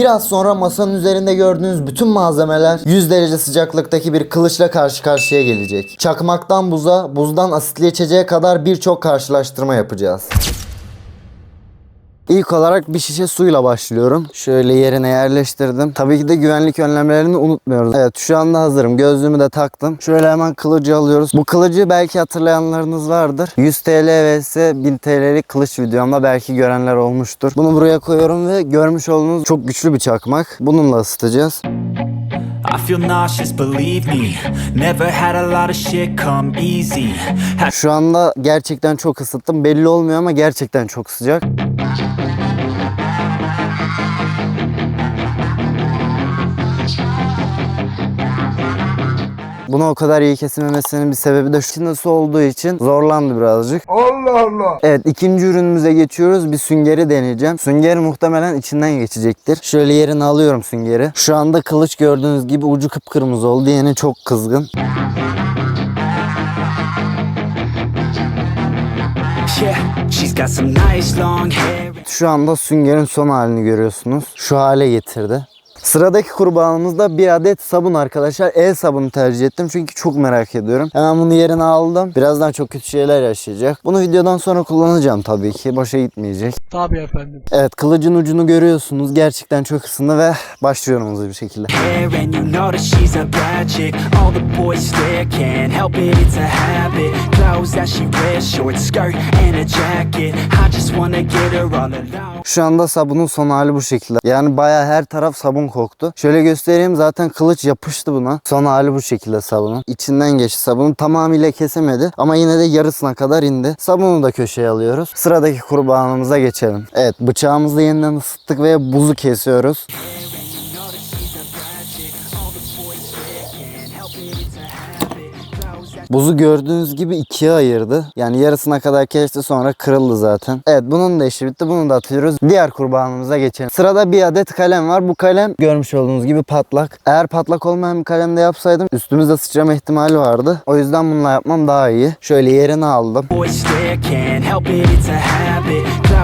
Biraz sonra masanın üzerinde gördüğünüz bütün malzemeler 100 derece sıcaklıktaki bir kılıçla karşı karşıya gelecek. Çakmaktan buza, buzdan asitli içeceğe kadar birçok karşılaştırma yapacağız. İlk olarak bir şişe suyla başlıyorum. Şöyle yerine yerleştirdim. Tabii ki de güvenlik önlemlerini unutmuyoruz. Evet şu anda hazırım. Gözlüğümü de taktım. Şöyle hemen kılıcı alıyoruz. Bu kılıcı belki hatırlayanlarınız vardır. 100 TL vs 1000 TL'lik kılıç videomda belki görenler olmuştur. Bunu buraya koyuyorum ve görmüş olduğunuz çok güçlü bir çakmak. Bununla ısıtacağız. I feel nauseous, believe me. Never had a lot of shit come easy. Şu anda gerçekten çok ısıttım. Belli olmuyor ama gerçekten çok sıcak. Bunu o kadar iyi kesilmemesinin bir sebebi de şu nasıl olduğu için zorlandı birazcık. Allah Allah. Evet ikinci ürünümüze geçiyoruz. Bir süngeri deneyeceğim. Sünger muhtemelen içinden geçecektir. Şöyle yerine alıyorum süngeri. Şu anda kılıç gördüğünüz gibi ucu kıpkırmızı oldu. Yeni çok kızgın. yeah, she's got some nice long hair. Şu anda süngerin son halini görüyorsunuz. Şu hale getirdi. Sıradaki kurbağamızda bir adet sabun arkadaşlar. El sabunu tercih ettim çünkü çok merak ediyorum. Hemen bunu yerine aldım. Birazdan çok kötü şeyler yaşayacak. Bunu videodan sonra kullanacağım tabii ki. Boşa gitmeyecek. Tabii efendim. Evet kılıcın ucunu görüyorsunuz. Gerçekten çok ısındı ve başlıyorum hızlı bir şekilde. Şu anda sabunun son hali bu şekilde. Yani baya her taraf sabun koktu. Şöyle göstereyim zaten kılıç yapıştı buna. Son hali bu şekilde sabunun. İçinden geçti sabunun. Tamamıyla kesemedi ama yine de yarısına kadar indi. Sabunu da köşeye alıyoruz. Sıradaki kurbağamıza geçelim. Evet bıçağımızı yeniden ısıttık ve buzu kesiyoruz. Buzu gördüğünüz gibi ikiye ayırdı. Yani yarısına kadar kesti sonra kırıldı zaten. Evet bunun da işi bitti. Bunu da atıyoruz. Diğer kurbanımıza geçelim. Sırada bir adet kalem var. Bu kalem görmüş olduğunuz gibi patlak. Eğer patlak olmayan bir kalemde yapsaydım üstümüzde sıçrama ihtimali vardı. O yüzden bununla yapmam daha iyi. Şöyle yerine aldım.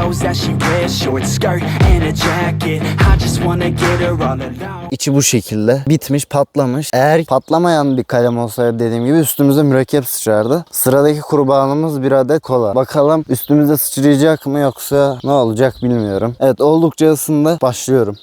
Clothes that she wears, short skirt and a jacket. I just wanna get her all alone. İçi bu şekilde. Bitmiş, patlamış. Eğer patlamayan bir kalem olsaydı dediğim gibi üstümüze mürekkep sıçrardı. Sıradaki kurbanımız bir adet kola. Bakalım üstümüze sıçrayacak mı yoksa ne olacak bilmiyorum. Evet oldukça ısındı. Başlıyorum.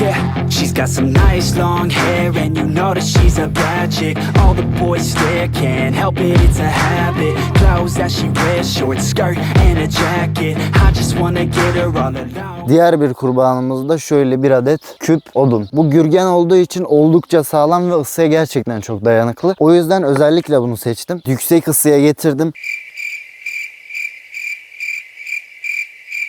Yeah, she's got some nice long hair, and you know that she's a bad chick. All the boys stare, can't help it, it's a habit. Clothes that she wears, short skirt and a jacket. I just wanna get her all alone. Diğer bir kurbanımız da şöyle bir adet küp odun. Bu gürgen olduğu için oldukça sağlam ve ısıya gerçekten çok dayanıklı. O yüzden özellikle bunu seçtim. Yüksek ısıya getirdim.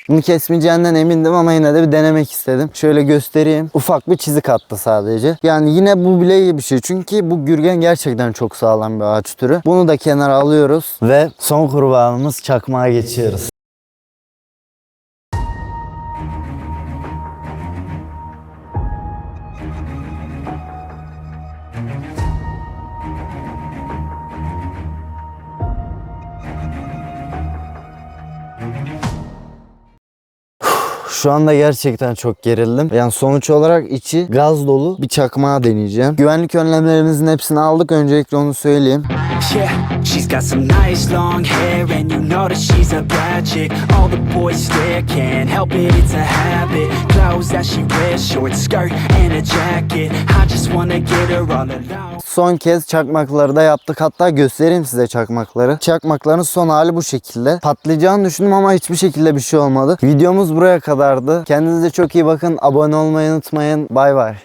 Bunu kesmeyeceğinden emindim ama yine de bir denemek istedim. Şöyle göstereyim. Ufak bir çizik attı sadece. Yani yine bu bile iyi bir şey. Çünkü bu gürgen gerçekten çok sağlam bir ağaç türü. Bunu da kenara alıyoruz ve son kurbanımız çakmağa geçiyoruz. Şu anda gerçekten çok gerildim. Yani sonuç olarak içi gaz dolu bir çakmağı deneyeceğim. Güvenlik önlemlerimizin hepsini aldık. Öncelikle onu söyleyeyim. Yeah, she's got some nice long hair, and you know that she's a bad chick. All the boys stare, can't help it, it's a habit. Clothes that she wears, short skirt and a jacket. I just wanna get her all alone. Son kez çakmakları da yaptık. Hatta göstereyim size çakmakları. Çakmakların son hali bu şekilde. Patlayacağını düşündüm ama hiçbir şekilde bir şey olmadı. Videomuz buraya kadardı. Kendinize çok iyi bakın. Abone olmayı unutmayın. Bay bay.